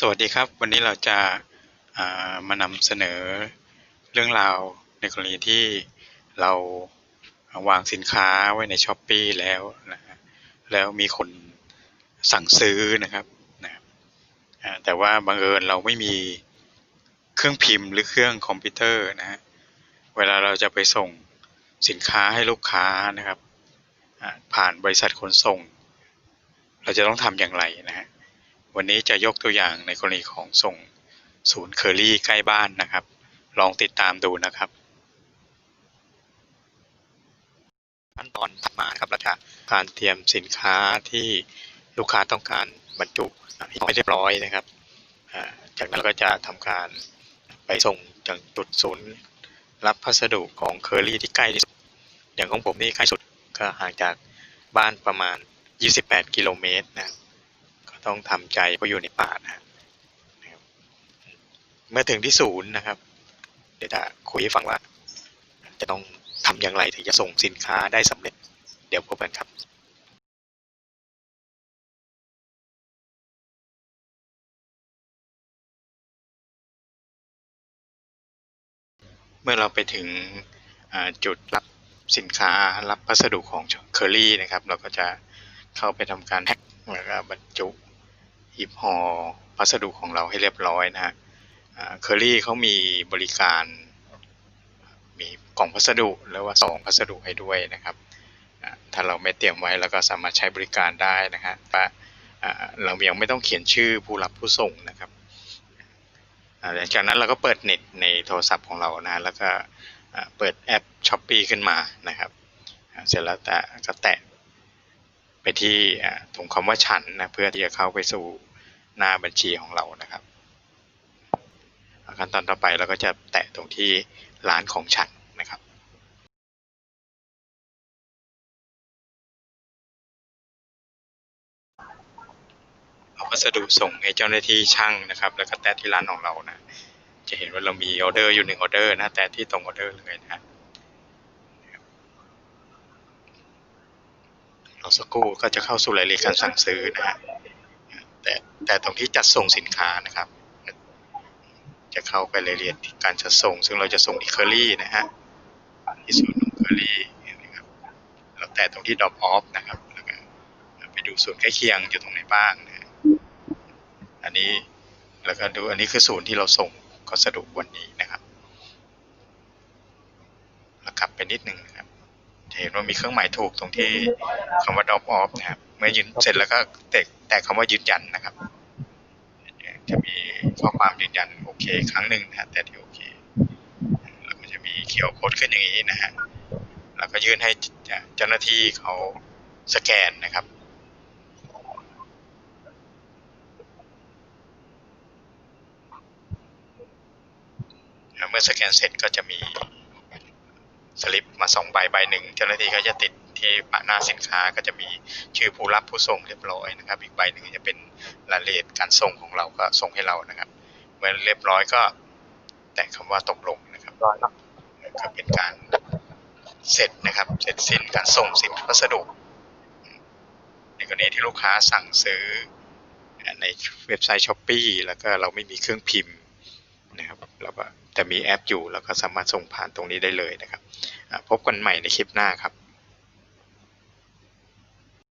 สวัสดีครับ วันนี้เราจะามานำเสนอเรื่องราวในกรณีที่เราวางสินค้าไว้ในช้อปปีแล้วนะแล้วมีคนสั่งซื้อนะครับนะแต่ว่าบังเอิญเราไม่มีเครื่องพิมพ์หรือเครื่องคอมพิวเตอร์นะเวลาเราจะไปส่งสินค้าให้ลูกค้านะครับ ผ่านบริษัทขนส่ง เราจะต้องทำอย่างไรนะฮะ วันนี้จะยกตัวอย่างในกรณีของส่งศูนย์เคอรี่ใกล้บ้านนะครับ ลองติดตามดูนะครับ ขั้นตอนถัดมาครับเราจะการเตรียมสินค้าที่ลูกค้าต้องการบรรจุให้เรียบร้อยนะครับ จากนั้นเราก็จะทำการไปส่งจากจุดศูนย์รับพัสดุของเคอรี่ที่ใกล้ที่สุด อย่างของผมนี่ใกล้สุดก็ห่างจากบ้านประมาณ 28 กิโลเมตรนะครับ ต้องทำใจเพราะอยู่ในป่านะครับ เมื่อถึงที่ศูนย์นะครับ เดี๋ยวจะคุยให้ฟังว่า จะต้องทำอย่างไรถึงจะส่งสินค้าได้สำเร็จ เดี๋ยวพบกันครับเมื่อเราไปถึงจุดรับสินค้ารับพัสดุของเคอรี่นะครับ เราก็จะเข้าไปทำการแพ็คแล้วก็บรรจุ หีบห่อพัสดุของเราให้เรียบร้อยนะฮะเคอรี่เขามีบริการ มีกล่องพัสดุหรือว่าซองพัสดุให้ด้วยนะครับ ถ้าเราไม่เตรียมไว้เราก็สามารถใช้บริการได้นะฮะว่าอ่เรายังไม่ต้องเขียนชื่อผู้รับผู้ส่งนะครับหลังจากนั้นเราก็เปิดเน็ตในโทรศัพท์ของเรานะแล้วก็เปิดแอป s h อ p e e ขึ้นมานะครับ เสร็จแล้วแต่ก็แตะไปที่ตรงคำว่าฉันนะเพื่อที่จะเข้าไปสู่ หน้าบัญชีของเรานะครับขั้นตอนต่อไปเราก็จะแตะตรงที่ร้านของฉันนะครับ เอาพัสดุส่งให้เจ้าหน้าที่ช่างนะครับ แล้วก็แตะที่ร้านของเรานะ จะเห็นว่าเรามีออเดอร์อยู่หนึ่งออเดอร์นะ แตะที่ตรงออเดอร์เลยนะเราสักครู่ก็จะเข้าสู่รายละเอียดการสั่งซื้อนะฮะ แต่แต่ตรงที่จัดส่งสินค้านะครับ จะเข้าไปรายละเอียดการจัดส่ง ซึ่งเราจะส่งที่เคอรี่นะฮะที่ศูนย์ของเคอรี่นะครับแล้วแต่ตรงที่ drop off นะครับแล้วก็ไปดูส่วนใกล้เคียงอยู่ตรงไหนบ้างนะอันนี้แล้วก็ดูอันนี้คือศูนย์ที่เราส่งก็สะดวกวันนี้นะครับแล้วกลับไปนิดนึงนะครับเห็นว่ามีเครื่องหมายถูกตรงที่คำว่า drop off นะครับ เมื่อยืนเสร็จแล้วก็แตะแต่คำว่ายืนยันนะครับ จะมีข้อความยืนยันโอเค ครั้งหนึ่งนะฮะแต่ที่โอเคแล้วก็จะมีเขียวโค้ดขึ้นอย่างนี้นะฮะแล้วก็ยื่นให้เจ้าหน้าที่เขาสแกนนะครับเมื่อสแกนเสร็จก็จะมีสลิปมาสองใบใบหนึ่งเจ้าหน้าที่ก็จะติด ที่ปะหน้าสินค้าก็จะมีชื่อผู้รับผู้ส่งเรียบร้อยนะครับ อีกใบหนึ่งจะเป็นรายละเอียดการส่งของเราก็ส่งให้เรานะครับ เมื่อเรียบร้อยก็ แตะคำว่าตกลงนะครับก็เป็นการเสร็จนะครับ เสร็จสิ้นการส่งสินพัสดุในกรณีที่ลูกค้าสั่งซื้อในเว็บไซต์ช้อปปีแล้วก็เราไม่มีเครื่องพิมพ์นะครับเราก็แต่มีแอปอยู่ แล้วก็สามารถส่งผ่านตรงนี้ได้เลยนะครับ พบกันใหม่ในคลิปหน้าครับ